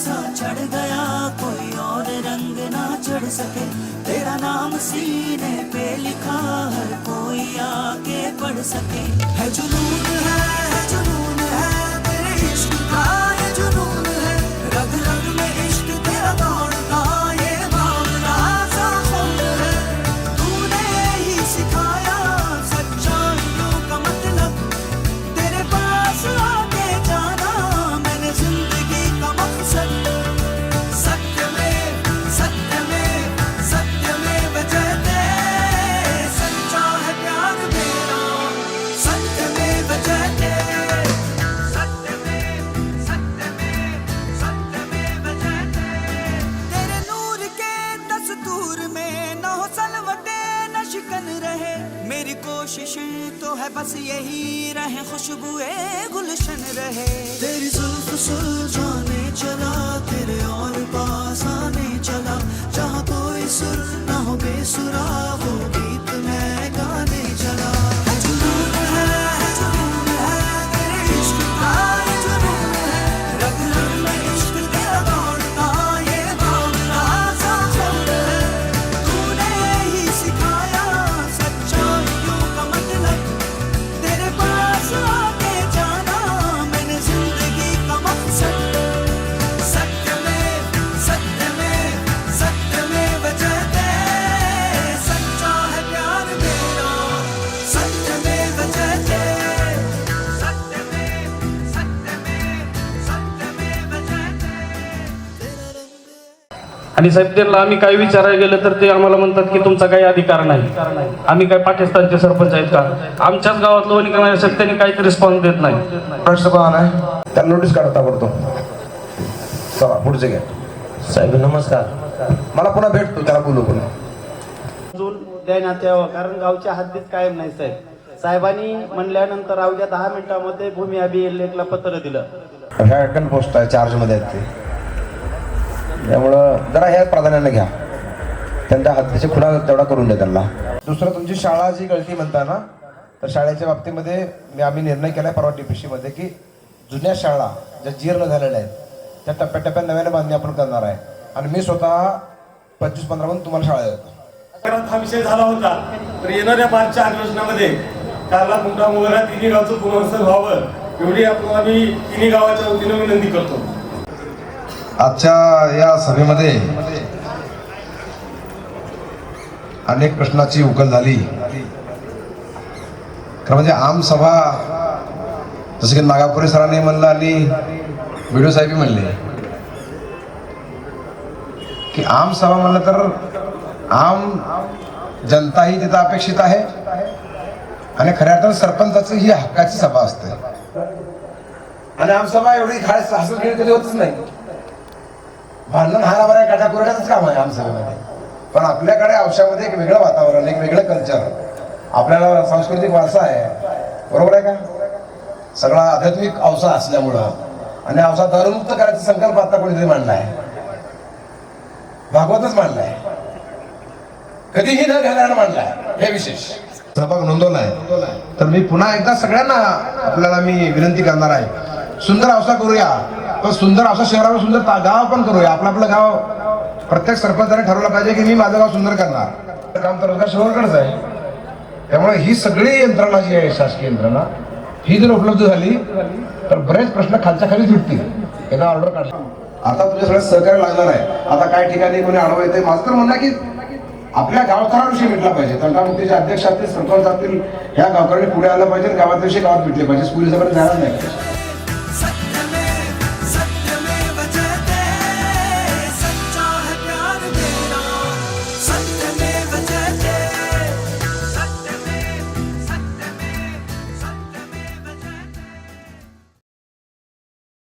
सा चढ़ गया कोई और रंग ना चढ़ सके। तेरा नाम सीने पे लिखा हर कोई आके पढ़ सके। है जुनून है मेरी कोशिश तो है बस यही रहे खुशबुए गुलशन रहे। तेरी जुल्फ सुलझाने आणि साहेब त्यांना आम्ही काय विचारायला गेलं तर ते आम्हाला म्हणतात की तुमचा काही अधिकार नाही. आम्ही काय पाकिस्तानचे सरपंच आहेत का? आमच्याच गावातलं वनीकरण असेल त्यांनी काहीच रिस्पॉन्स देत नाही. प्रश्न कोण आहे. त्याला नोटीस काढता पडतो चला पुढचे घ्या. साहेब नमस्कार. मला पुन्हा भेटतो त्याला बोलू पुन्हा. अजून देण्यात यावं कारण गावच्या हद्दीत कायम नाही साहेब. साहेबांनी म्हणल्यानंतर अवघ्या दहा मिनिटामध्ये भूमी अभिलेखला पत्र दिलं. पोस्ट आहे चार्जमध्ये आहेत ते. त्यामुळं जरा ह्या प्राधान्याने घ्या. त्यांच्या हद्दीचे खुणा तेवढा करून द्या त्यांना. दुसरं तुमची शाळा जी गळती म्हणता ना तर शाळेच्या बाबतीमध्ये मी आम्ही निर्णय केलाय परवा DPC मध्ये की जुन्या शाळा ज्या जीर्ण झालेल्या आहेत त्या टप्प्याटप्प्यात नव्याने बांधणी आपण करणार आहे. आणि मी स्वतः पंचवीस पंधरा म्हणून तुम्हाला शाळा देतो. कारण हा विषय झाला होता तर येणाऱ्या मार्चच्या अधिवेशनामध्ये कारला कुंटा मोगरा तिन्ही गावचं पुनर्वसन व्हावं एवढी आपण आम्ही तिन्ही गावाच्या वतीनं विनंती करतो. आजच्या या सभेमध्ये अनेक प्रश्नाची उकल झाली. खरं म्हणजे आम सभा जसं की नागापुरे सरांनी म्हणलं आणि व्हिडिओ साहेबी म्हणले की आम सभा म्हणलं तर आम जनता ही तिथं अपेक्षित आहे आणि खऱ्या अर्थानं सरपंचाची ही हक्काची सभा असते. आणि आमसभा एवढी खास हसत खेळ कधी होतच नाही. भांडण हा बऱ्या काटाकुरटाच काम आहे आमसभेमध्ये पण आपल्याकडे औषधामध्ये एक वेगळं वातावरण एक वेगळं कल्चर आपल्याला सांस्कृतिक वारसा आहे. बरोबर आहे का? सगळा आध्यात्मिक अवसा असल्यामुळं आणि अवसा दरमुक्त करायचा संकल्प आता कोणीतरी मांडलाय. भागवतच मांडलाय. कधीही न घेणारा मांडलाय. हे विशेष. सहभाग नोंदवलाय. तर मी पुन्हा एकदा सगळ्यांना आपल्याला मी विनंती करणार आहे. सुंदर अवसा करूया. पण सुंदर असं शहरावर सुंदर गाव पण करूया. आपलं आपलं गाव प्रत्येक सरपंचाने ठरवलं पाहिजे की मी माझं गाव सुंदर करणार. काम तर रोजगार शहराकडेच आहे. त्यामुळे ही सगळी यंत्रणा जी आहे शासकीय यंत्रणा ही जर उपलब्ध झाली तर बरेच प्रश्न खालच्या खाली सुटतील एकदा ऑर्डर काढला आता तुझ्या सगळं सहकार्य लागणार आहे. आता काय ठिकाणी कोणी आडवं येते माझं तर म्हणणं की आपल्या गावकऱ्यांविषयी भेटला पाहिजे. तंटामुक्तीचे अध्यक्ष असतील सरपंच असतील ह्या गावकऱ्यांनी पुढे आलं पाहिजे आणि गावात गावात भेटले पाहिजे. स्कूल जाणार नाही.